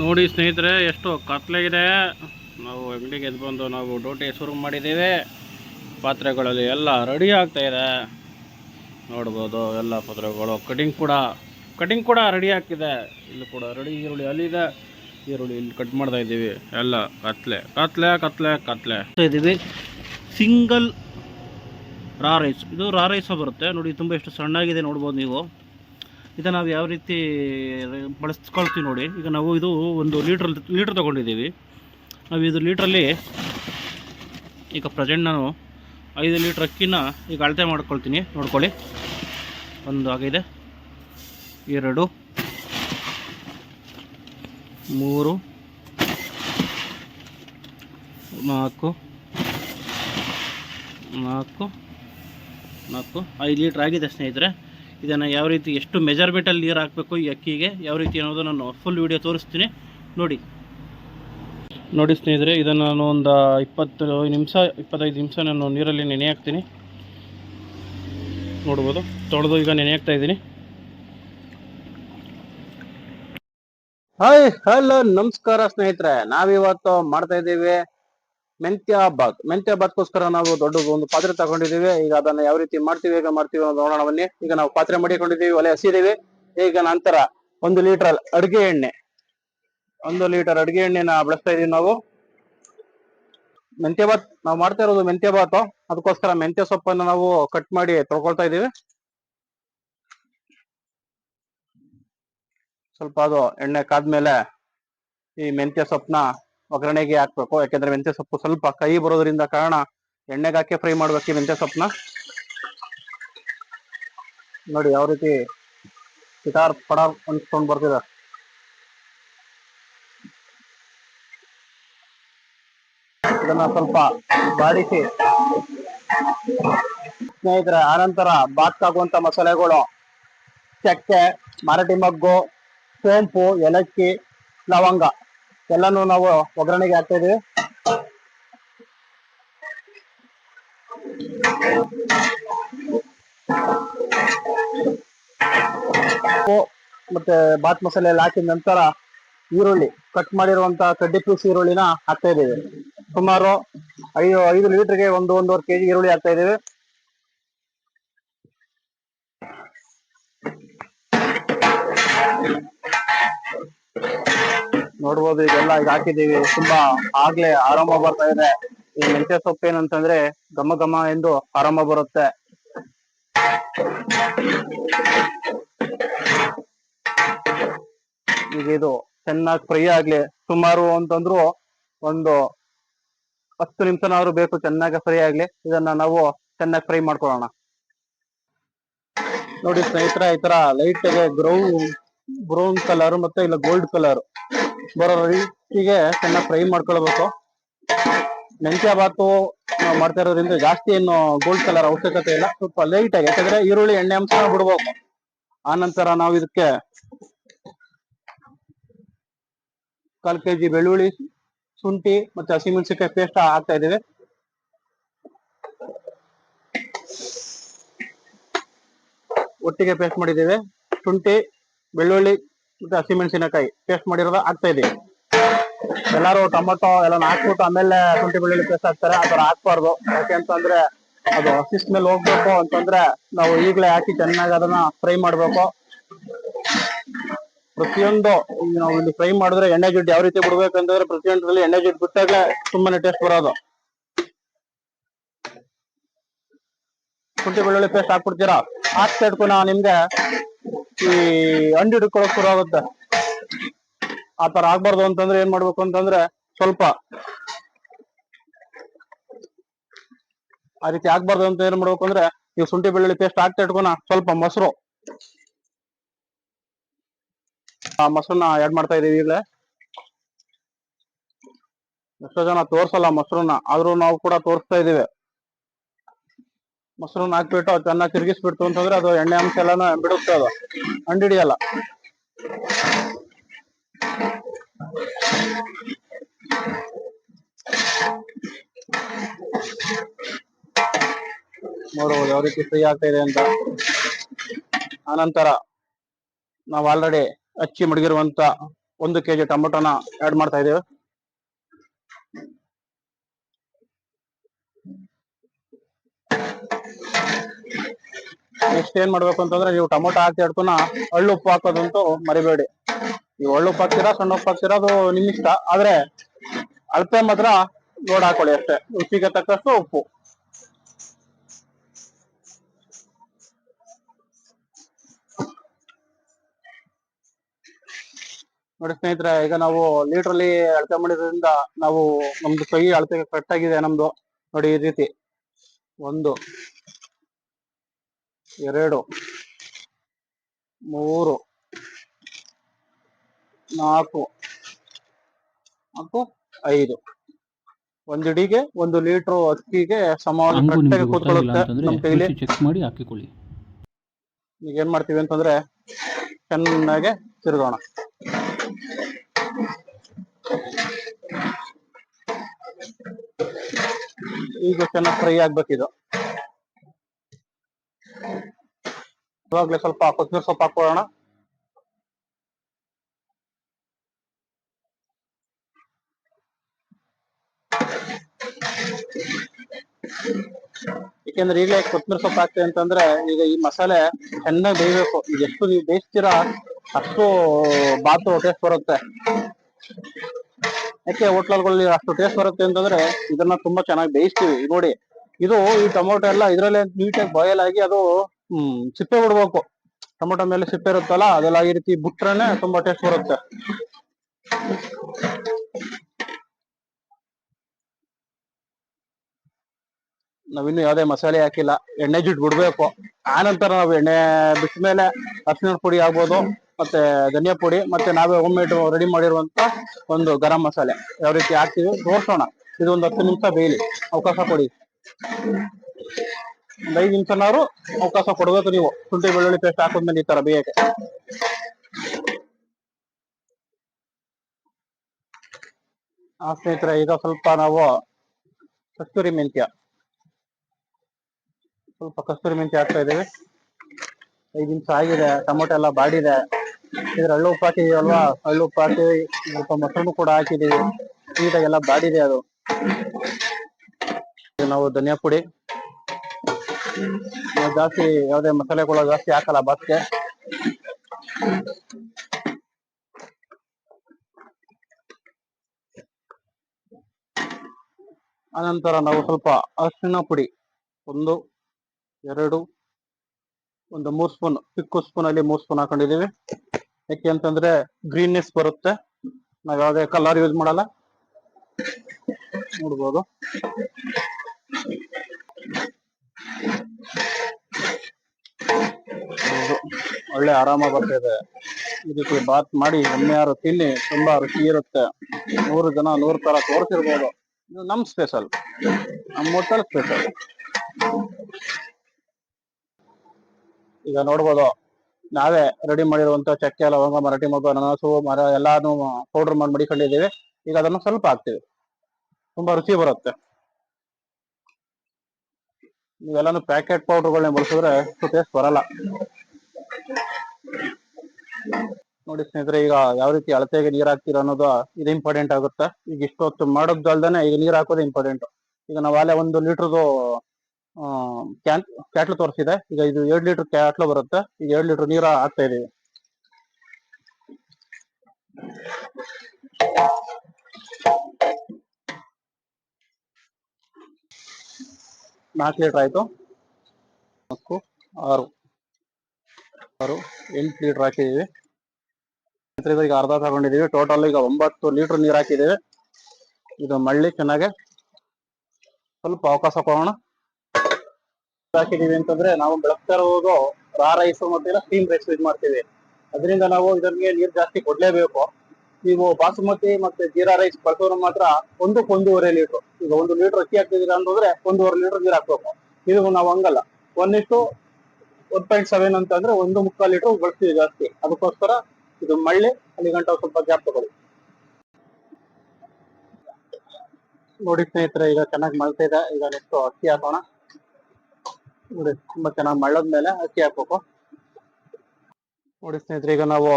ನೋಡಿ ಸ್ನೇಹಿತರೆ, ಎಷ್ಟು ಕತ್ಲಾಗಿದೆ. ನಾವು ಅಂಗಡಿಗೆ ಎದ್ದು ಬಂದು ನಾವು ಡೋಟಿ ಶುರು ಮಾಡಿದ್ದೇವೆ. ಪಾತ್ರೆಗಳಲ್ಲಿ ಎಲ್ಲ ರೆಡಿ ಆಗ್ತಾ ಇದೆ. ನೋಡ್ಬೋದು, ಎಲ್ಲ ಪಾತ್ರೆಗಳು ಕಟಿಂಗ್ ಕೂಡ ಕಟಿಂಗ್ ಕೂಡ ರೆಡಿ ಆಗ್ತಿದೆ. ಇಲ್ಲಿ ಕೂಡ ರೆಡಿ ಈರುಳ್ಳಿ ಅಲ್ಲಿದೆ ಈರುಳ್ಳಿ ಇಲ್ಲಿ ಕಟ್ ಮಾಡ್ತಾ ಇದ್ದೀವಿ. ಎಲ್ಲ ಕತ್ಲೆ ಕತ್ಲೆ ಕತ್ಲೆ ಕತ್ಲೆ. ಇದ್ದೀವಿ. ಸಿಂಗಲ್ ರಾ ರೈಸ್ ಇದು ರಾ ರೈಸ ಬರುತ್ತೆ. ನೋಡಿ, ತುಂಬ ಎಷ್ಟು ಸಣ್ಣಾಗಿದೆ ನೋಡ್ಬೋದು ನೀವು. ಇದನ್ನು ನಾವು ಯಾವ ರೀತಿ ಬಳಸ್ಕೊಳ್ತೀವಿ ನೋಡಿ. ಈಗ ನಾವು ಇದು ಒಂದು ಲೀಟ್ರ್ ಲೀಟ್ರ್ ತೊಗೊಂಡಿದ್ದೀವಿ. ನಾವು ಇದು ಲೀಟ್ರಲ್ಲಿ ಈಗ ಪ್ರೆಸೆಂಟ್ ನಾನು ಐದು ಲೀಟ್ರ್ ಅಕ್ಕಿನ ಈಗ ಅಳತೆ ಮಾಡ್ಕೊಳ್ತೀನಿ. ನೋಡ್ಕೊಳ್ಳಿ. ಒಂದು ಆಗಿದೆ. ಎರಡು, ಮೂರು, ನಾಲ್ಕು ನಾಲ್ಕು ನಾಲ್ಕು, ಐದು ಲೀಟ್ರ್ ಆಗಿದೆ ಸ್ನೇಹಿತರೆ. ಇದನ್ನು ಯಾವ ರೀತಿ ಎಷ್ಟು ಮೆಜರ್ಮೆಂಟಲ್ಲಿ ನೀರು ಹಾಕಬೇಕು ಈ ಅಕ್ಕಿಗೆ, ಯಾವ ರೀತಿ ಅನ್ನೋದು ನಾನು ಫುಲ್ ವಿಡಿಯೋ ತೋರಿಸ್ತೀನಿ. ನೋಡಿ. ನೋಡಿ ಸ್ನೇಹಿತರೆ, ಇದನ್ನು ನಾನು ಒಂದು ಇಪ್ಪತ್ತು ನಿಮಿಷ, ಇಪ್ಪತ್ತೈದು ನಿಮಿಷ ನಾನು ನೀರಲ್ಲಿ ನೆನೆ ಹಾಕ್ತೀನಿ. ನೋಡ್ಬೋದು. ತೊಳೆದು ಈಗ ನೆನೆ ಹಾಕ್ತಾ ಇದ್ದೀನಿ. ಹಾಯ್ ಹಲೋ ನಮಸ್ಕಾರ ಸ್ನೇಹಿತರೆ. ನಾವಿವತ್ತು ಮಾಡ್ತಾ ಇದ್ದೀವಿ ಮೆಂತ್ಯ ಬಾತ್. ಮೆಂತ್ಯ ಬಾತ್ಗೋಸ್ಕರ ನಾವು ದೊಡ್ಡದು ಒಂದು ಪಾತ್ರೆ ತಗೊಂಡಿದ್ದೀವಿ. ಈಗ ಅದನ್ನ ಯಾವ ರೀತಿ ಮಾಡ್ತೀವಿ ಈಗ ಮಾಡ್ತೀವಿ ನೋಡೋಣ ಬನ್ನಿ. ಈಗ ನಾವು ಪಾತ್ರೆ ಮಾಡಿಕೊಂಡಿದ್ದೀವಿ, ಒಲೆ ಹಸಿದೀವಿ ಈಗ ನಂತರ ಒಂದು ಲೀಟರ್ ಅಡಿಗೆ ಎಣ್ಣೆ. ಒಂದು ಲೀಟರ್ ಅಡಿಗೆ ಎಣ್ಣೆನ ಬಳಸ್ತಾ ಇದೀವಿ ನಾವು. ಮೆಂತ್ಯ ಬಾತ್, ನಾವು ಮಾಡ್ತಾ ಇರೋದು ಮೆಂತ್ಯ ಬಾತು. ಅದಕ್ಕೋಸ್ಕರ ಮೆಂತ್ಯ ಸೊಪ್ಪನ್ನು ನಾವು ಕಟ್ ಮಾಡಿ ತೊಳ್ಕೊಳ್ತಾ ಇದ್ದೀವಿ. ಸ್ವಲ್ಪ ಅದು ಎಣ್ಣೆ ಕಾದ್ಮೇಲೆ ಈ ಮೆಂತ್ಯ ಸೊಪ್ಪನ್ನ ಒಗ್ಗರಣೆಗೆ ಹಾಕ್ಬೇಕು. ಯಾಕಂದ್ರೆ ಮೆಂತ್ಯ ಸೊಪ್ಪು ಸ್ವಲ್ಪ ಕೈ ಬರೋದ್ರಿಂದ ಕಾರಣ ಎಣ್ಣೆಗೆ ಫ್ರೈ ಮಾಡ್ಬೇಕು ಮೆಂತ್ಯ ಸೊಪ್ಪನ್ನ. ನೋಡಿ ಯಾವ ರೀತಿ ಸಿಟಾರ್ ಪಡ ಅನ್ಸ್ಕೊಂಡ್ ಬರ್ತಿದೆ. ಇದನ್ನ ಸ್ವಲ್ಪ ಬಾಡಿಸಿ. ಸ್ನೇಹಿತರೆ, ಆನಂತರ ಬಾತ್ಕಾಗುವಂತ ಮಸಾಲೆಗಳು, ಚಕ್ಕೆ ಮರಾಠಿ ಮಗ್ಗು ಸೋಂಪು, ಏಲಕ್ಕಿ, ಲವಂಗ. ಎಲ್ಲಾನು ನಾವು ಒಗ್ಗರಣೆಗೆ ಹಾಕ್ತಾ ಇದೀವಿ. ಮತ್ತೆ ಬಾತ್ ಮಸಾಲೆ ಎಲ್ಲ ಹಾಕಿದ ನಂತರ ಈರುಳ್ಳಿ ಕಟ್ ಮಾಡಿರುವಂತ ಕಡ್ಡಿ ಪೀಸ್ ಈರುಳ್ಳಿನ ಹಾಕ್ತಾ ಇದ್ದೇವೆ ಸುಮಾರು ಐದು ಐದು ಲೀಟರ್ಗೆ ಒಂದು, ಒಂದೂವರೆ ಕೆಜಿ ಈರುಳ್ಳಿ ಹಾಕ್ತಾ ಇದೀವಿ. ನೋಡ್ಬೋದು, ಇದೆಲ್ಲ ಈಗ ಹಾಕಿದೀವಿ ತುಂಬಾ ಆಗ್ಲೇ ಆರಾಮ ಬರ್ತಾ ಇದೆ. ಈ ಮೆಂತ್ಯ ಸೊಪ್ಪು ಏನಂತಂದ್ರೆ ಘಮ ಘಮ ಎಂದು ಆರಾಮ ಬರುತ್ತೆ. ಈಗ ಇದು ಚೆನ್ನಾಗಿ ಫ್ರೈ ಆಗ್ಲಿ, ಸುಮಾರು ಅಂತಂದ್ರು ಒಂದು ಹತ್ತು ನಿಮಿಷನಾದ್ರು ಬೇಕು ಚೆನ್ನಾಗಿ ಫ್ರೈ ಆಗ್ಲಿ, ಇದನ್ನ ನಾವು ಚೆನ್ನಾಗಿ ಫ್ರೈ ಮಾಡ್ಕೊಳ್ಳೋಣ. ನೋಡಿ ಸ್ನೇಹಿತರ, ಈ ತರ ಲೈಟ್ ಗ್ರೌನ್ ಬ್ರೌನ್ ಕಲರ್ ಮತ್ತೆ ಇಲ್ಲ ಗೋಲ್ಡ್ ಕಲರ್ ಬರೋ ರೀತಿಗೆ ಸಣ್ಣ ಫ್ರೈ ಮಾಡ್ಕೊಳ್ಬೇಕು. ಮೆಂತ್ಯ ಬಾತು ಮಾಡ್ತಾ ಇರೋದ್ರಿಂದ ಜಾಸ್ತಿ ಏನು ಗೋಲ್ಡ್ ಕಲರ್ ಅವಶ್ಯಕತೆ ಇಲ್ಲ. ಸ್ವಲ್ಪ ಲೈಟ್ ಆಗಿ, ಯಾಕಂದ್ರೆ ಈರುಳ್ಳಿ ಎಣ್ಣೆ ಅಂಶ ಬಿಡ್ಬೇಕು. ಆ ನಂತರ ನಾವು ಇದಕ್ಕೆ ಕಾಲ್ ಕೆಜಿ ಬೆಳ್ಳುಳ್ಳಿ, ಶುಂಠಿ ಮತ್ತೆ ಹಸಿಮೆಣಸಿನಕಾಯಿ ಪೇಸ್ಟ್ ಹಾಕ್ತಾ ಇದ್ದೇವೆ. ಒಟ್ಟಿಗೆ ಪೇಸ್ಟ್ ಮಾಡಿದ್ದೇವೆ. ಶುಂಠಿ, ಬೆಳ್ಳುಳ್ಳಿ ಮತ್ತೆ ಹಸಿಮೆಣಸಿನಕಾಯಿ ಪೇಸ್ಟ್ ಮಾಡಿರೋದು ಆಗ್ತಾ ಇದೆ. ಎಲ್ಲಾರು ಟೊಮೊಟೊ, ಎಲ್ಲ ಹಾಕ್ಬಿಟ್ಟು ಆಮೇಲೆ ಶುಂಠಿ ಬೆಳ್ಳುಳ್ಳಿ ಪೇಸ್ಟ್ ಹಾಕ್ತಾರೆ. ಅದರ ಹಾಕ್ಬಾರ್ದು. ಯಾಕೆ ಅಂತಂದ್ರೆ ಅದು ಹಸಿ ಮೇಲೆ ಹೋಗ್ಬೇಕು ಅಂತಂದ್ರೆ ನಾವು ಈಗಲೇ ಹಾಕಿ ಚೆನ್ನಾಗಿ ಅದನ್ನ ಫ್ರೈ ಮಾಡ್ಬೇಕು. ಪ್ರತಿಯೊಂದು ನಾವು ಇಲ್ಲಿ ಫ್ರೈ ಮಾಡಿದ್ರೆ ಎಣ್ಣೆ ಜಿಡ್ಡು ಯಾವ ರೀತಿ ಬಿಡ್ಬೇಕಂತಂದ್ರೆ ಪ್ರತಿಯೊಂದರಲ್ಲಿ ಎಣ್ಣೆ ಜಿಡ್ಡು ಬಿಟ್ಟಾಗಲೇ ತುಂಬಾನೇ ಟೇಸ್ಟ್ ಬರೋದು. ಶುಂಠಿ ಬೆಳ್ಳುಳ್ಳಿ ಪೇಸ್ಟ್ ಹಾಕ್ಬಿಡ್ತೀರಾ? ಹಾಕ್ತಾ ಇಟ್ಕೊನ ನಿಮ್ಗೆ? ಈ ಅಂಡಿ ಹಿಡ್ಕೊಳಕ್ ಶುರು ಆಗುತ್ತೆ. ಆ ತರ ಆಗ್ಬಾರ್ದು ಅಂತಂದ್ರೆ ಏನ್ ಮಾಡ್ಬೇಕು ಅಂತಂದ್ರೆ ಸ್ವಲ್ಪ ಆ ರೀತಿ ಆಗ್ಬಾರ್ದು ಅಂತ ಏನ್ ಮಾಡ್ಬೇಕು ಅಂದ್ರೆ ನೀವು ಶುಂಠಿ ಬೆಳ್ಳುಳ್ಳಿ ಪೇಸ್ಟ್ ಹಾಕ್ತಾ ಇಟ್ಕೊನ ಸ್ವಲ್ಪ ಮೊಸರು. ಆ ಮೊಸರನ್ನ ಆಡ್ ಮಾಡ್ತಾ ಇದೀವಿ ಈಗಲೇ. ಎಷ್ಟೋ ಜನ ತೋರ್ಸಲ್ಲ ಮೊಸರನ್ನ, ಆದ್ರೂ ನಾವು ಕೂಡ ತೋರಿಸ್ತಾ ಇದೀವಿ. ಮೊಸರನ್ನ ಹಾಕ್ಬಿಟ್ಟು ಚೆನ್ನಾಗಿ ತಿರುಗಿಸ್ಬಿಡ್ತು ಅಂತಂದ್ರೆ ಅದು ಎಣ್ಣೆ ಅಂಶ ಎಲ್ಲಾನು ಬಿಡುತ್ತೆ ಅದು. ಅಂಡಿಡಿಯಲ್ಲ ನೋಡಬಹುದು ಯಾವ ರೀತಿ ಫ್ರೀ ಆಗ್ತಾ ಇದೆ ಅಂತ. ಆನಂತರ ನಾವು ಆಲ್ರೆಡಿ ಹಚ್ಚಿ ಮಡಗಿರುವಂತ ಒಂದು ಕೆಜಿ ಟೊಮೊಟೊನ ಆಡ್ ಮಾಡ್ತಾ ಇದೀವಿ. ನೆಕ್ಸ್ಟ್ ಏನ್ ಮಾಡ್ಬೇಕು ಅಂತಂದ್ರೆ ನೀವು ಟೊಮೊಟೊ ಹಾಕಿ ಹಿಡ್ಕೊನ ಹಳ್ಳು ಉಪ್ಪು ಹಾಕೋದಂತೂ ಮರಿಬೇಡಿ. ನೀವು ಹಳ್ಳು ಉಪ್ಪು ಹಾಕ್ತೀರಾ, ಸಣ್ಣ ಉಪ್ಪು ಹಾಕ್ತೀರಾ, ಅದು ನಿಮ್ಮಿಷ್ಟ ಆದ್ರೆ ಅಳತೆ ಮಾತ್ರ ಲೋಡ್ ಹಾಕೊಳ್ಳಿ ಅಷ್ಟೇ. ರುಚಿಗೆ ತಕ್ಕಷ್ಟು ಉಪ್ಪು. ನೋಡಿ ಸ್ನೇಹಿತರೆ, ಈಗ ನಾವು ಲೀಟರ್ ಅಲ್ಲಿ ಅಳತೆ ಮಾಡಿದ್ರಿಂದ ನಾವು ನಮ್ದು ಕೈ ಅಳತೆ ಕರೆಕ್ಟ್ ಆಗಿದೆ ನಮ್ದು. ನೋಡಿ ಈ ರೀತಿ. ಒಂದು. ಎರಡು ಮೂರು ನಾಲ್ಕು ಮತ್ತು ಐದು. ಒಂದು ಇಡಿಗೆ ಒಂದು ಲೀಟರ್ ಅಕ್ಕಿಗೆ ಸಮಾನ ಕೂತ್ಕೊಳ್ಳುತ್ತೆ ಅಂತಂದ್ರೆ ಕೈಲಿ. ರುಚಿ ಚೆಕ್ ಮಾಡಿ ಹಾಕಿಕೊಳ್ಳಿ. ಈಗ ಏನ್ ಮಾಡ್ತೀವಿ ಅಂತಂದ್ರೆ ಚೆನ್ನಾಗೆ ತಿರುಗೋಣ. ಈಗ ಚೆನ್ನಾಗಿ ಫ್ರೈ ಆಗ್ಬೇಕಿದು. ಇವಾಗ್ಲೇ ಸ್ವಲ್ಪ ಕೊತ್ತಂಬರಿ ಸೊಪ್ಪು ಹಾಕೊಳ್ಳೋಣ ಯಾಕೆಂದ್ರೆ ಈಗಲೇ ಕೊತ್ತಂಬರಿ ಸೊಪ್ಪು ಹಾಕ್ತೀವಿ ಅಂತಂದ್ರೆ ಈಗ ಈ ಮಸಾಲೆ ಚೆನ್ನಾಗಿ ಬೇಯಬೇಕು. ಎಷ್ಟು ನೀವು ಬೇಯಿಸ್ತೀರಾ ಅಷ್ಟು ಬಾತು ಟೇಸ್ಟ್ ಬರುತ್ತೆ. ಯಾಕೆ ಹೋಟ್ಲಲ್ಲಿ ಅಷ್ಟು ಟೇಸ್ಟ್ ಬರುತ್ತೆ ಅಂತಂದ್ರೆ ಇದನ್ನ ತುಂಬಾ ಚೆನ್ನಾಗಿ ಬೇಯಿಸ್ತೀವಿ. ನೋಡಿ, ಇದು ಈ ಟೊಮೊಟೊ ಎಲ್ಲ ಇದ್ರಲ್ಲೇ ನೀಟಾಗಿ ಬಾಯಲ್ ಆಗಿ ಅದು ಹ್ಮ್, ಸಿಪ್ಪೆ ಬಿಡ್ಬೇಕು ಟೊಮೊಟೊ ಮೇಲೆ ಸಿಪ್ಪೆ ಇರುತ್ತಲ್ಲ, ಅದೆಲ್ಲ ಈ ರೀತಿ ಬಿಟ್ರೇನೆ ತುಂಬಾ ಟೇಸ್ಟ್ ಬರುತ್ತೆ. ನಾವಿನ್ನು ಯಾವ್ದೇ ಮಸಾಲೆ ಹಾಕಿಲ್ಲ. ಎಣ್ಣೆ ಜಿಡ್ ಬಿಡ್ಬೇಕು. ಆನಂತರ ನಾವು ಎಣ್ಣೆ ಬಿಟ್ಟ ಮೇಲೆ ಅರಿಶಿನ ಪುಡಿ ಆಗ್ಬೋದು, ಮತ್ತೆ ಧನಿಯಾ ಪುಡಿ, ಮತ್ತೆ ನಾವೇ ಹೋಮ್ಮೇಡ್ ರೆಡಿ ಮಾಡಿರುವಂತ ಒಂದು ಗರಂ ಮಸಾಲೆ. ಯಾವ ರೀತಿ ಹಾಕ್ತಿವಿ, ತೋರ್ಸೋಣ. ಇದು ಒಂದು ಹತ್ತು ನಿಮಿಷ ಬೇಯಲಿ. ಅವಕಾಶ ಕೊಡಿ. ಒಂದ್ ಐದು ನಿಮಿಷನಾದ್ರು ಅವಕಾಶ ಕೊಡ್ಬೇಕು ನೀವು. ಶುಂಠಿ ಬೆಳ್ಳುಳ್ಳಿ ಪೇಸ್ಟ್ ಹಾಕೊಂಡ್ಮೇಲೆ ಈ ತರ ಬೇಯಕ್ಕೆ. ಆ ಸ್ನೇಹಿತರೆ, ಈಗ ಸ್ವಲ್ಪ ನಾವು ಕಸ್ತೂರಿ ಮೆಂತ್ಯ. ಸ್ವಲ್ಪ ಕಸ್ತೂರಿ ಮೆಂತ್ಯ ಹಾಕ್ತಾ ಇದ್ದೀವಿ. ಐದು ನಿಮಿಷ ಆಗಿದೆ, ಟೊಮೊಟೊ ಎಲ್ಲ ಬಾಡಿದೆ. ಇದ್ರ ಹಳ್ಳು ಉಪ್ಪು ಅಲ್ವಾ? ಹಳ್ಳು ಉಪ್ಪು ಹಾಕಿ ಸ್ವಲ್ಪ ಮೊಸರು ಕೂಡ ಹಾಕಿದೀವಿ ನೀಟಾಗೆಲ್ಲ ಬಾಡಿದೆ ಅದು. ನಾವು ಧನಿಯಾ ಪುಡಿ. ಜಾಸ್ತಿ ಯಾವುದೇ ಮಸಾಲೆಗಳು ಜಾಸ್ತಿ ಹಾಕಲ್ಲ ಬಾತ್ಗೆ ಅನಂತರ ನಾವು ಸ್ವಲ್ಪ ಅರಿಶಿನ ಪುಡಿ. ಒಂದು, ಎರಡು, ಒಂದು ಮೂರ್ ಸ್ಪೂನ್, ಚಿಕ್ಕ ಸ್ಪೂನ್ ಅಲ್ಲಿ ಮೂರ್ ಸ್ಪೂನ್ ಹಾಕೊಂಡಿದೀವಿ ಯಾಕೆ ಅಂತಂದ್ರೆ ಗ್ರೀನ್ನೆಸ್ ಬರುತ್ತೆ. ನಾವ್ ಯಾವ್ದೇ ಕಲರ್ ಯೂಸ್ ಮಾಡಲ್ಲ. ನೋಡ್ಬೋದು. ಒಳ್ಳೆ ಆರಾಮ ಬರ್ತಿದೆ. ಇದಕ್ಕೆ ಬಾತ್ ಮಾಡಿ ಒಮ್ಮೆಯಾರು ತಿನ್ನಿ, ತುಂಬಾ ರುಚಿ ಇರುತ್ತೆ. ನೂರು ಜನ ನೂರು ತರ ತೋರಿಸಿರ್ಬೋದು. ಇದು ನಮ್ ಸ್ಪೆಷಲ್ ನಮ್ಮ ಹೋಟೆಲ್ ಸ್ಪೆಷಲ್ ಈಗ ನೋಡ್ಬೋದು. ನಾವೇ ರೆಡಿ ಮಾಡಿರುವಂತ ಚಕ್ಕೆ ಲವಂಗ ಮರಾಠಿ ಮಗ ನನಸು ಮರ ಎಲ್ಲಾನು ಪೌಡರ್ ಮಾಡಿ ಮಡಿಕೊಂಡಿದ್ದೀವಿ. ಈಗ ಅದನ್ನು ಸ್ವಲ್ಪ ಹಾಕ್ತಿವಿ. ತುಂಬಾ ರುಚಿ ಬರುತ್ತೆ. ನೀವೆಲ್ಲಾನು ಪ್ಯಾಕೆಟ್ ಪೌಡರ್ಗಳನ್ನ ಬಳಸಿದ್ರೆ ಟೇಸ್ಟ್ ಬರಲ್ಲ. ನೋಡಿ ಸ್ನೇಹಿತರೆ, ಈಗ ಯಾವ ರೀತಿ ಅಳತೆಗೆ ನೀರ್ ಹಾಕ್ತೀರ ಅನ್ನೋದು ಇದು ಇಂಪಾರ್ಟೆಂಟ್ ಆಗುತ್ತೆ. ಈಗ ಇಷ್ಟೊತ್ತು ಮಾಡೋದಲ್ದೇನೆ ಈಗ ನೀರ್ ಹಾಕೋದು ಇಂಪಾರ್ಟೆಂಟ್ ಈಗ ನಾವು ಅಲ್ಲೇ ಒಂದು ಲೀಟರ್ದು ಕ್ಯಾನ್ ಕ್ಯಾಟ್ಲು ತೋರಿಸಿದೆ. ಈಗ ಇದು ಎರಡು ಲೀಟರ್ ಕ್ಯಾಟ್ಲು ಬರುತ್ತೆ. ಈಗ ಎರಡ್ ಲೀಟರ್ ನೀರ ಹಾಕ್ತಾ ಇದೀವಿ. ನಾಲ್ಕು ಲೀಟರ್ ಆಯ್ತು. ನಾಲ್ಕು, ಆರು ಆರು, ಎಂಟು ಲೀಟರ್ ಹಾಕಿದೀವಿ ಇದ್ರಿಂದ ಈಗ ಅರ್ಧ ತಗೊಂಡಿದ್ದೀವಿ. ಟೋಟಲ್ ಈಗ ಒಂಬತ್ತು ಲೀಟರ್ ನೀರ್ ಹಾಕಿದೀವಿ ಇದು ಮಳ್ಳಿ ಚೆನ್ನಾಗೆ ಸ್ವಲ್ಪ ಅವಕಾಶ ಕೊಡೋಣ. ಹಾಕಿದೀವಿ ಅಂತಂದ್ರೆ ನಾವು ಬೆಳಗ್ತಾ ಇರೋದು ರಾ ರೈಸ್ ಮತ್ತೆ ಸ್ಟೀಮ್ ರೈಸ್ ಯೂಸ್ ಮಾಡ್ತೀವಿ. ಅದರಿಂದ ನಾವು ಇದಕ್ಕೆ ನೀರ್ ಜಾಸ್ತಿ ಕೊಡ್ಲೇಬೇಕು. ನೀವು ಬಾಸುಮತಿ ಮತ್ತೆ ಜೀರಾ ರೈಸ್ ಬಳಸೋರು ಮಾತ್ರ ಒಂದಕ್ಕೆ ಒಂದೂವರೆ ಲೀಟರ್. ಈಗ ಒಂದು ಲೀಟರ್ ಅಕ್ಕಿ ಹಾಕ್ತಿದ್ದೀರಾ ಅಂತಂದ್ರೆ ಒಂದೂವರೆ ಲೀಟರ್ ನೀರು ಹಾಕ್ಬೇಕು. ಇದು ನಾವು ಹಂಗಲ್ಲ. ಒನ್ ಇಷ್ಟು ಒನ್ ಪಾಯಿಂಟ್ ಸೆವೆನ್ ಅಂತ ಅಂದ್ರೆ ಒಂದು ಮುಕ್ಕಾಲು ಲೀಟರ್ ಬಳಸ್ತೀವಿ ಜಾಸ್ತಿ. ಅದಕ್ಕೋಸ್ಕರ ಇದು ಮಳ್ಳಿ, ಅಲ್ಲಿ ಗಂಟ ಸ್ವಲ್ಪ ಗ್ಯಾಪ್ ತಗೊಳ್ಳಿ. ನೋಡಿ ಸ್ನೇಹಿತರೆ, ಈಗ ಚೆನ್ನಾಗಿ ಮಳ್ತಾ ಇದೆ. ಈಗ ನೆಕ್ಸ್ಟ್ ಅಕ್ಕಿ ಹಾಕೋಣ. ನೋಡಿ, ತುಂಬಾ ಚೆನ್ನಾಗಿ ಮಳ್ಳದ್ಮೇಲೆ ಅಕ್ಕಿ ಹಾಕ್ಬೇಕು. ನೋಡಿ ಸ್ನೇಹಿತರೆ, ಈಗ ನಾವು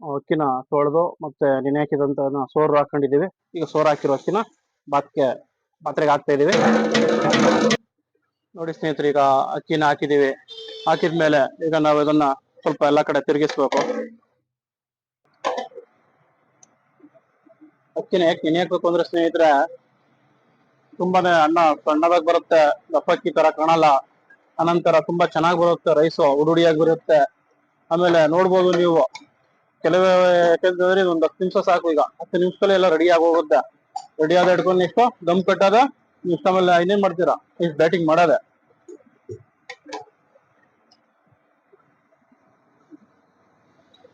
ಅಕ್ಕಿನ ತೊಳೆದು ಮತ್ತೆ ನೆನೆ ಹಾಕಿದಂತ ಸೋರು ಹಾಕೊಂಡಿದೀವಿ ಈಗ ಸೋರು ಹಾಕಿರೋ ಅಕ್ಕಿನ ಬಾತ್ಗೆ ಪಾತ್ರೆಗೆ ಹಾಕ್ತಾ ಇದೀವಿ ನೋಡಿ ಸ್ನೇಹಿತರೆ, ಈಗ ಅಕ್ಕಿನ ಹಾಕಿದೀವಿ ಹಾಕಿದ್ಮೇಲೆ ಈಗ ನಾವು ಇದನ್ನ ಸ್ವಲ್ಪ ಎಲ್ಲಾ ಕಡೆ ತಿರುಗಿಸ್ಬೇಕು. ಅಕ್ಕಿನ ಯಾಕೆ ನೆನೆ ಹಾಕ್ಬೇಕು ಅಂದ್ರೆ ಸ್ನೇಹಿತರೆ, ತುಂಬಾನೇ ಅನ್ನ ಸಣ್ಣದಾಗಿ ಬರುತ್ತೆ, ದಪ್ಪಕ್ಕಿ ತರ ಕಾಣಲ್ಲ. ಅನಂತರ ತುಂಬಾ ಚೆನ್ನಾಗಿ ಬರುತ್ತೆ, ರೈಸು ಉಡುಡಿಯಾಗಿ ಬರುತ್ತೆ. ಆಮೇಲೆ ನೋಡ್ಬೋದು ನೀವು ಕೆಲವೇ, ಯಾಕಂತಂದ್ರೆ ಒಂದು ಹತ್ತು ನಿಮಿಷ ಸಾಕು ಈಗ. ಹತ್ತು ನಿಮಿಷದಲ್ಲಿ ಎಲ್ಲ ರೆಡಿ ಆಗೋಗುತ್ತೆ ರೆಡಿ ಆದ ಹಿಡ್ಕೊಂಡು ನೆಕ್ಸ್ಟ್ ದಮ್ ಕಟ್ಟದ ನೆಕ್ಸ್ಟ್ ಆಮೇಲೆ ಇನ್ನೇನ್ ಮಾಡ್ತೀರಾ? ಇಷ್ಟು ಬ್ಯಾಟಿಂಗ್ ಮಾಡೋದೆ.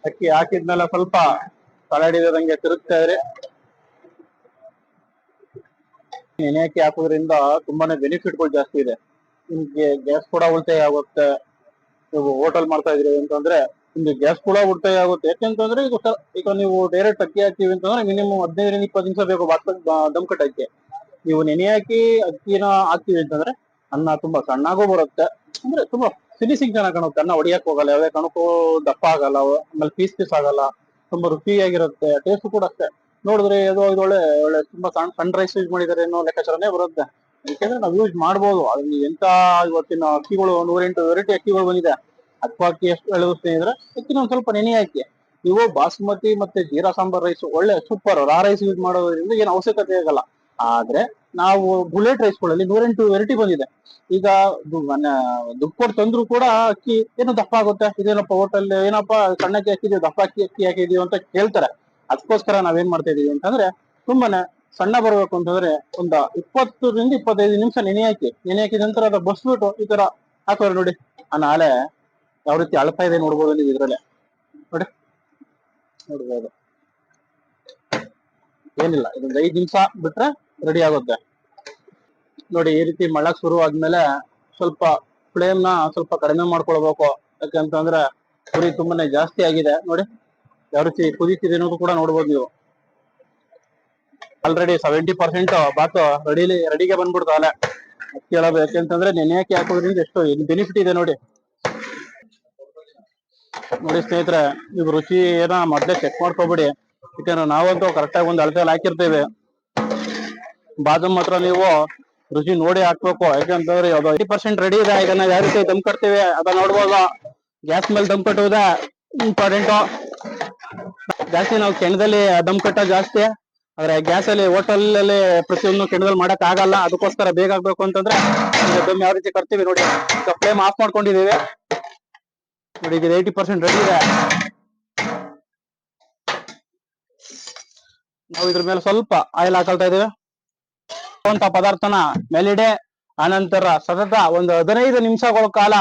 ಅಕ್ಕಿ ಹಾಕಿದ್ಮೇಲೆ ಸ್ವಲ್ಪ ತಲೆಡಿದಂಗೆ ತಿರುಗ್ತಾ ಇದ್ರಿ ನೆನೆ ಅಕ್ಕಿ ಹಾಕೋದ್ರಿಂದ ತುಂಬಾನೇ ಬೆನಿಫಿಟ್ಗಳು ಜಾಸ್ತಿ ಇದೆ. ನಿಮ್ಗೆ ಗ್ಯಾಸ್ ಕೂಡ ಉಳಿತಾಯ ಆಗುತ್ತೆ. ನೀವು ಹೋಟೆಲ್ ಮಾಡ್ತಾ ಇದ್ರಿ ಅಂತಂದ್ರೆ ನಿಮ್ಗೆ ಗ್ಯಾಸ್ ಕೂಡ ಉಳಿತಾಯ ಆಗುತ್ತೆ. ಯಾಕೆಂತಂದ್ರೆ ಸ- ಈಗ ನೀವು ಡೈರೆಕ್ಟ್ ಅಕ್ಕಿ ಹಾಕ್ತೀವಿ ಅಂತಂದ್ರೆ ಮಿನಿಮಮ್ ಹದಿನೈದರಿಂದ ಇಪ್ಪತ್ತು ನಿಮಿಷ ಬೇಕು ಬಾತ್ ದಮ್ ಕಟ್ಟಕ್ಕೆ. ನೀವು ನೆನೆ ಹಾಕಿ ಅಕ್ಕಿನ ಹಾಕ್ತೀವಿ ಅಂತಂದ್ರೆ ಅನ್ನ ತುಂಬಾ ಸಣ್ಣಾಗೂ ಬರುತ್ತೆ. ಅಂದ್ರೆ ತುಂಬಾ ಫಿನಿಶಿಂಗ್ ಚೆನ್ನಾಗಿ ಕಾಣುತ್ತೆ ಅನ್ನ ಹೊಡಿಯಕ್ ಹೋಗಲ್ಲ, ಯಾವ್ದೇ ಕಾರಣಕ್ಕೂ ದಪ್ಪ ಆಗಲ್ಲ, ಆಮೇಲೆ ಪೀಸ್ ಪೀಸ್ ಆಗಲ್ಲ, ತುಂಬಾ ರುಚಿಯಾಗಿರುತ್ತೆ ಟೇಸ್ಟ್ ಕೂಡ ಅಷ್ಟೇ. ನೋಡಿದ್ರೆ ಅದು ಇದು ಒಳ್ಳೆ ಒಳ್ಳೆ ತುಂಬಾ ಸಣ್ಣ ಸಣ್ಣ ರೈಸ್ ಯೂಸ್ ಮಾಡಿದ್ದಾರೆ ಅನ್ನೋ ಲೆಕ್ಕಾಚಾರನೇ ಬರುತ್ತೆ. ಯಾಕೆಂದ್ರೆ ನಾವು ಯೂಸ್ ಮಾಡ್ಬೋದು. ಅದ್ರಲ್ಲಿ ಎಂತ ಇವತ್ತಿನ ಅಕ್ಕಿಗಳು ನೂರೆಂಟು ವೆರೈಟಿ ಅಕ್ಕಿಗಳು ಬಂದಿದೆ. ಅಕ್ಕು ಅಕ್ಕಿ ಎಷ್ಟು ಎಳೆದು ಸ್ನೇಹಿತರೆ? ಅಕ್ಕಿನ ಒಂದ್ ಸ್ವಲ್ಪ ನೆನೆ ಹಾಕಿ. ನೀವು ಬಾಸುಮತಿ ಮತ್ತೆ ಜೀರಾ ಸಾಂಬಾರ್ ರೈಸ್ ಒಳ್ಳೆ ಸೂಪರ್ ರಾ ರೈಸ್ ಯೂಸ್ ಮಾಡೋದ್ರಿಂದ ಏನು ಅವಶ್ಯಕತೆ ಆಗಲ್ಲ. ಆದ್ರೆ ನಾವು ಬುಲೆಟ್ ರೈಸ್ಗಳಲ್ಲಿ ನೂರೆಂಟು ವೆರೈಟಿ ಬಂದಿದೆ. ಈಗ ದುಡ್ಡು ಕೊಟ್ಟು ತಂದ್ರು ಕೂಡ ಅಕ್ಕಿ ಏನು ದಪ್ಪ ಆಗುತ್ತೆ. ಇದೇನಪ್ಪ ಹೋಟೆಲ್ ಏನಪ್ಪ ಸಣ್ಣಕ್ಕೆ ಹಾಕಿದೀವಿ ದಪ್ಪ ಅಕ್ಕಿ ಅಕ್ಕಿ ಹಾಕಿದೀವಿ ಅಂತ ಕೇಳ್ತಾರೆ. ಅದಕ್ಕೋಸ್ಕರ ನಾವೇನ್ ಮಾಡ್ತಾ ಇದೀವಿ ಅಂತಂದ್ರೆ ತುಂಬಾನೇ ಸಣ್ಣ ಬರ್ಬೇಕು ಅಂತಂದ್ರೆ ಒಂದ ಇಪ್ಪತ್ತರಿಂದ ಇಪ್ಪತ್ತೈದು ನಿಮಿಷ ನೆನೆ ಹಾಕಿ. ನೆನೆ ಹಾಕಿದ ನಂತರ ಅದ ಬಸ್ಬಿಟ್ಟು ಈ ತರ ಹಾಕೋರು ನೋಡಿ. ಆ ನಾಳೆ ಯಾವ ರೀತಿ ಅಳ್ತಾ ಇದೆ ನೋಡ್ಬೋದು ನೀವು ಇದ್ರಲ್ಲೇ. ನೋಡಿ. ನೋಡ್ಬೋದು. ಏನಿಲ್ಲ, ಇದೊಂದು ಐದು ನಿಮಿಷ ಬಿಟ್ರೆ ರೆಡಿ ಆಗುತ್ತೆ. ನೋಡಿ, ಈ ರೀತಿ ಮಳೆ ಶುರು ಆದ್ಮೇಲೆ ಸ್ವಲ್ಪ ಫ್ಲೇಮ್ನ ಸ್ವಲ್ಪ ಕಡಿಮೆ ಮಾಡ್ಕೊಳ್ಬೇಕು. ಯಾಕಂತಂದ್ರೆ ಕುರಿ ತುಂಬಾನೇ ಜಾಸ್ತಿ ಆಗಿದೆ. ನೋಡಿ, ಯಾವ ರೀತಿ ಕುದೀತಿದೆ ಅನ್ನೋದು ಕೂಡ ನೋಡ್ಬೋದು ನೀವು. ಆಲ್ರೆಡಿ ಸೆವೆಂಟಿ ಪರ್ಸೆಂಟ್ ಬಾತು ರೆಡಿಲಿ ರೆಡಿಗೆ ಬಂದ್ಬಿಡ್ತಾವೆ ಹೇಳೋದು ಯಾಕೆಂತಂದ್ರೆ ನೆನೆ ಹಾಕಿ ಹಾಕೋದ್ರಿಂದ ಎಷ್ಟು ಬೆನಿಫಿಟ್ ಇದೆ ನೋಡಿ. ನೋಡಿ ಸ್ನೇಹಿತರೆ ನೀವು ರುಚಿ ಏನ ಮೊದ್ಲೇ ಚೆಕ್ ಮಾಡ್ಕೋಬಿಡಿ. ಯಾಕಂದ್ರೆ ನಾವಂತೂ ಕರೆಕ್ಟಾಗಿ ಒಂದು ಅಳತೆಯಲ್ಲಿ ಹಾಕಿರ್ತೇವೆ. ಬಾದಾಮ್ ಮಾತ್ರ ನೀವು ರುಚಿ ನೋಡಿ ಹಾಕ್ಬೇಕು. ಯಾಕಂತಂದ್ರೆ ಅದು ಐಟಿ ಪರ್ಸೆಂಟ್ ರೆಡಿ ಇದೆ. ಈಗ ಯಾವ ರೀತಿ ದಮ್ ಕಟ್ತೀವಿ ಅದ ನೋಡ್ಬೋದು? ಗ್ಯಾಸ್ ಮೇಲೆ ದಮ್ ಕಟ್ಟುವುದೇ ಇಂಪಾರ್ಟೆಂಟು ಜಾಸ್ತಿ ನಾವು ಕೆಣದಲ್ಲಿ ದಮ್ ಕಟ್ಟ ಜಾಸ್ತಿ. ಆದ್ರೆ ಗ್ಯಾಸ್ ಅಲ್ಲಿ ಹೋಟೆಲ್ ಅಲ್ಲಿ ಪ್ರತಿಯೊಂದು ಕೆಣದಲ್ಲಿ ಮಾಡಕ್ ಆಗಲ್ಲ. ಅದಕ್ಕೋಸ್ಕರ ಬೇಗ ಆಗ್ಬೇಕು ಅಂತಂದ್ರೆ ದಮ್ ಯಾವ ರೀತಿ ಕಟ್ತೀವಿ ನೋಡಿ. ಫ್ಲೇಮ್ ಆಫ್ ಮಾಡ್ಕೊಂಡಿದೀವಿ ನೋಡಿ, ಈಗ ಏಯ್ಟಿ ಪರ್ಸೆಂಟ್ ರೆಡಿ ಇದೆ. ನಾವು ಇದ್ರ ಮೇಲೆ ಸ್ವಲ್ಪ ಆಯಿಲ್ ಹಾಕೊಳ್ತಾ ಇದೀವಿ ಅಂತ ಪದಾರ್ಥನ ಮೇಲಿಡೆ, ಆನಂತರ ಸತತ ಒಂದು ಹದಿನೈದು ನಿಮಿಷಗಳ ಕಾಲ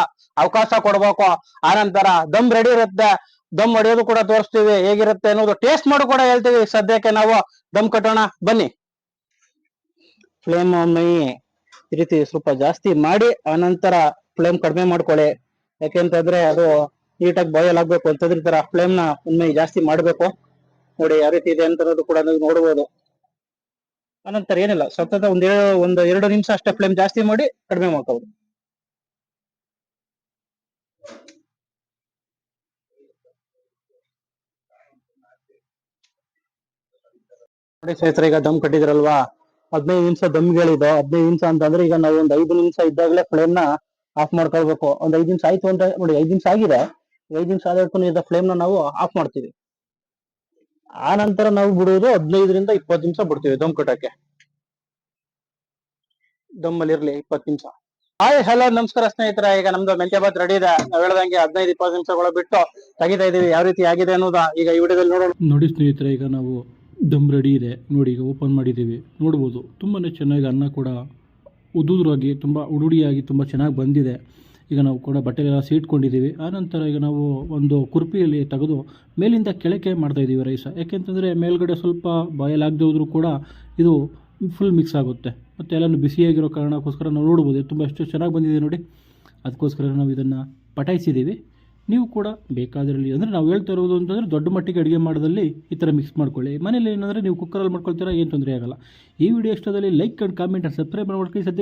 ಅವಕಾಶ ಕೊಡ್ಬೇಕು. ಆನಂತರ ದಮ್ ರೆಡಿ ಇರುತ್ತೆ. ದಮ್ ಹೊಡೆಯೋದು ಕೂಡ ತೋರಿಸ್ತೀವಿ. ಹೇಗಿರುತ್ತೆ ಅನ್ನೋದು ಟೇಸ್ಟ್ ಮಾಡಿ ಕೂಡ ಹೇಳ್ತೀವಿ. ಸದ್ಯಕ್ಕೆ ನಾವು ದಮ್ ಕಟ್ಟೋಣ. ಬನ್ನಿ. ಫ್ಲೇಮ್ ಈ ರೀತಿ ಸ್ವಲ್ಪ ಜಾಸ್ತಿ ಮಾಡಿ, ಆನಂತರ ಫ್ಲೇಮ್ ಕಡಿಮೆ ಮಾಡ್ಕೊಳ್ಳಿ. ಯಾಕೆಂತಂದ್ರೆ ಅದು ನೀಟಾಗಿ ಬಾಯಲ್ ಆಗ್ಬೇಕು ಅಂತಂದ್ರೆ ಈ ತರ ಫ್ಲೇಮ್ನ ಒಮ್ಮೆ ಜಾಸ್ತಿ ಮಾಡ್ಬೇಕು. ನೋಡಿ ಯಾವ ರೀತಿ ಇದೆ ಅಂತ ಅನ್ನೋದು ಕೂಡ ನೀವು ನೋಡಬಹುದು ಅನಂತರ ಏನಿಲ್ಲ, ಸತತ ಒಂದ್ ಒಂದು ಎರಡು ನಿಮಿಷ ಅಷ್ಟೇ ಫ್ಲೇಮ್ ಜಾಸ್ತಿ ಮಾಡಿ ಕಡಿಮೆ ಮಾಡ್ಕೋಬಹುದು ನೋಡಿ ಸ್ನೇಹಿತರೆ, ಈಗ ದಮ್ ಕಟ್ಟಿದ್ರಲ್ವಾ? ಹದಿನೈದು ನಿಮಿಷ ದಮ್ಗಳಿದೆ. ಹದಿನೈದು ನಿಮಿಷ ಅಂತಂದ್ರೆ ಈಗ ನಾವು ಒಂದ್ ಐದು ನಿಮಿಷ ಇದ್ದಾಗಲೇ ಫ್ಲೇಮ್ನ ಆಫ್ ಮಾಡ್ಕೊಳ್ಬೇಕು. ಒಂದ್ ಐದ್ ನಿಮಿಷ ಆಯ್ತು ಅಂತ ನೋಡಿ ಐದ್ ನಿಮಿಷ ಆಗಿದೆ. ಐದ್ ನಿಮಿಷ ಆದ ಫ್ಲೇಮ್ನ ನಾವು ಆಫ್ ಮಾಡ್ತೀವಿ. ಆ ನಂತರ ನಾವು ಬಿಡುವುದು ಹದಿನೈದರಿಂದ ಇಪ್ಪತ್ತು ನಿಮಿಷ ಬಿಡ್ತೀವಿ ದಮ್ ಕಟ್ಟಕ್ಕೆ. ದಮ್ಮಲ್ಲಿ ಇರ್ಲಿ ಇಪ್ಪತ್ತು ನಿಮಿಷ. ಹಾಯ್ ಹಲೋ ನಮಸ್ಕಾರ ಸ್ನೇಹಿತರ. ಈಗ ನಮ್ದು ಮೆಂತ್ಯ ಬಾತ್ ರೆಡಿ ಇದೆ. ನಾವ್ ಹೇಳ್ದಂಗೆ ಹದಿನೈದು, ಇಪ್ಪತ್ತು ನಿಮಿಷಗಳು ಬಿಟ್ಟು ತೆಗಿತಾ ಇದೀವಿ. ಯಾವ ರೀತಿ ಆಗಿದೆ ಅನ್ನೋದ ಈಗ ಈ ವಿಡಿಯೋದಲ್ಲಿ ನೋಡೋಣ. ನೋಡಿ ಸ್ನೇಹಿತರೆ, ಈಗ ನಾವು ದಮ್ ರೆಡಿ ಇದೆ. ನೋಡಿ ಈಗ ಓಪನ್ ಮಾಡಿದ್ದೀವಿ. ನೋಡ್ಬೋದು. ತುಂಬಾನೇ ಚೆನ್ನಾಗಿ ಅನ್ನ ಕೂಡ ಉದುರಾಗಿ ತುಂಬ ಉಡುಡಿಯಾಗಿ, ತುಂಬ ಚೆನ್ನಾಗಿ ಬಂದಿದೆ. ಈಗ ನಾವು ಕೂಡ ಬಟ್ಟೆಲೆಲ್ಲ ಸೀಟ್ಕೊಂಡಿದ್ದೀವಿ. ಆನಂತರ ಈಗ ನಾವು ಒಂದು ಕುರ್ಪಿಯಲ್ಲಿ ತೆಗೆದು ಮೇಲಿಂದ ಕೆಳಕ್ಕೆ ಮಾಡ್ತಾ ಇದ್ದೀವಿ ರೈಸ. ಯಾಕೆಂತಂದರೆ ಮೇಲ್ಗಡೆ ಸ್ವಲ್ಪ ಬಾಯಲ್ ಆಗದೆ ಹೋದ್ರೂ ಕೂಡ ಇದು ಫುಲ್ ಮಿಕ್ಸ್ ಆಗುತ್ತೆ. ಮತ್ತು ಎಲ್ಲನೂ ಬಿಸಿಯಾಗಿರೋ ಕಾರಣಕ್ಕೋಸ್ಕರ ನಾವು ನೋಡ್ಬೋದು. ತುಂಬ ಎಷ್ಟು ಚೆನ್ನಾಗಿ ಬಂದಿದೆ ನೋಡಿ. ಅದಕ್ಕೋಸ್ಕರ ನಾವು ಇದನ್ನು ಪಟಾಯಿಸಿದ್ದೀವಿ. ನೀವು ಕೂಡ ಬೇಕಾದ್ರಲ್ಲಿ, ಅಂದರೆ ನಾವು ಹೇಳ್ತಾ ಇರೋದು ಅಂತಂದರೆ ದೊಡ್ಡ ಮಟ್ಟಿಗೆ ಅಡುಗೆ ಮಾಡೋದಲ್ಲಿ ಈ ಥರ ಮಿಕ್ಸ್ ಮಾಡ್ಕೊಳ್ಳಿ. ಮನೇಲಿ ಏನಂದರೆ ನೀವು ಕುಕ್ಕರಲ್ಲಿ ಮಾಡ್ಕೊಳ್ತೀರಾ, ಏನು ತೊಂದರೆ ಆಗಲ್ಲ. ಈ video ಇಷ್ಟದಲ್ಲಿ like and comment and subscribe ಮಾಡ್ಕೊಳ್ಳಿ. ಸದ್ಯಕ್ಕೆ